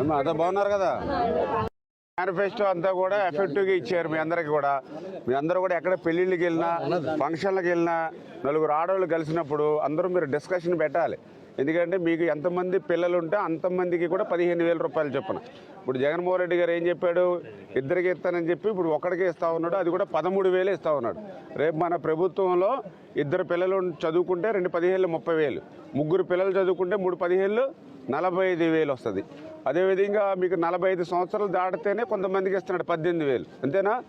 అంతా బాగున్నారు కదా? మేనిఫెస్టో అంతా కూడా ఎఫెక్టివ్గా ఇచ్చారు మీ అందరికి కూడా. మీ అందరూ కూడా ఎక్కడ పెళ్ళిళ్ళకి వెళ్ళినా ఫంక్షన్లకు వెళ్ళినా నలుగురు ఆడవాళ్ళు కలిసినప్పుడు అందరూ మీరు డిస్కషన్ పెట్టాలి. ఎందుకంటే మీకు ఎంతమంది పిల్లలు ఉంటే అంతమందికి కూడా పదిహేను వేల రూపాయలు చొప్పున. ఇప్పుడు జగన్మోహన్ రెడ్డి గారు ఏం చెప్పాడు? ఇద్దరికి ఇస్తానని చెప్పి ఇప్పుడు ఒక్కడికే ఇస్తా ఉన్నాడు అది కూడా పదమూడు వేలు ఇస్తా ఉన్నాడు. రేపు మన ప్రభుత్వంలో ఇద్దరు పిల్లలు చదువుకుంటే రెండు పదిహేళ్ళు ముప్పై వేలు. ముగ్గురు పిల్లలు చదువుకుంటే మూడు పదిహేళ్ళు నలభై ఐదు వేలు వస్తుంది. అదేవిధంగా మీకు నలభై ఐదు సంవత్సరాలు దాటితేనే కొంతమందికి ఇస్తున్నాడు పద్దెనిమిది వేలు. అంతేనా?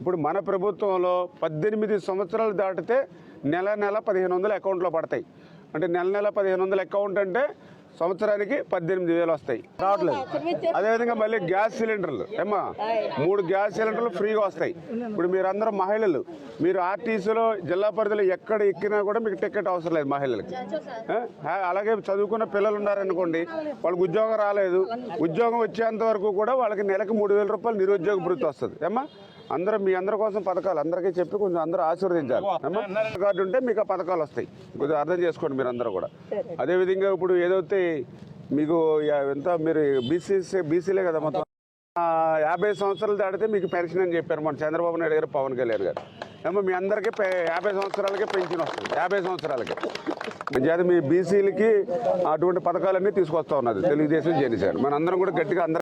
ఇప్పుడు మన ప్రభుత్వంలో పద్దెనిమిది సంవత్సరాలు దాటితే నెల నెల పదిహేను వందలు అకౌంట్లో పడతాయి. అంటే నెల నెల పదిహేను వందల అకౌంట్ అంటే సంవత్సరానికి పద్దెనిమిది వేలు వస్తాయి. రావట్లేదు. అదేవిధంగా మళ్ళీ గ్యాస్ సిలిండర్లు. ఏమా మూడు గ్యాస్ సిలిండర్లు ఫ్రీగా వస్తాయి. ఇప్పుడు మీరందరూ మహిళలు మీరు ఆర్టీసీలో జిల్లా పరిధిలో ఎక్కడ ఎక్కినా కూడా మీకు టికెట్ అవసరం లేదు మహిళలకి. అలాగే చదువుకున్న పిల్లలు ఉన్నారనుకోండి వాళ్ళకి ఉద్యోగం రాలేదు. ఉద్యోగం వచ్చేంత వరకు కూడా వాళ్ళకి నెలకు మూడు వేల రూపాయలు నిరుద్యోగ భృతి వస్తుంది. ఏమ్మా అందరూ మీ అందరి కోసం పథకాలు అందరికీ చెప్పి కొంచెం అందరూ ఆశీర్వదించాలి. కార్డు ఉంటే మీకు ఆ పథకాలు వస్తాయి. కొంచెం అర్థం చేసుకోండి మీరు అందరూ కూడా అదేవిధంగా ఇప్పుడు ఏదైతే మీకు ఎంత మీరు బీసీ బీసీలే కదా మొత్తం. యాభై సంవత్సరాలు దాటితే మీకు పెన్షన్ అని చెప్పారు మన చంద్రబాబు నాయుడు గారు పవన్ కళ్యాణ్ గారు. ఏమో మీ అందరికీ యాభై సంవత్సరాలకే పెన్షన్ వస్తుంది. యాభై సంవత్సరాలకి. చేత మీ బీసీలకి అటువంటి పథకాలన్నీ తీసుకొస్తా ఉన్నది. తెలుగుదేశం జనసేన. మన అందరం కూడా గట్టిగా అందరం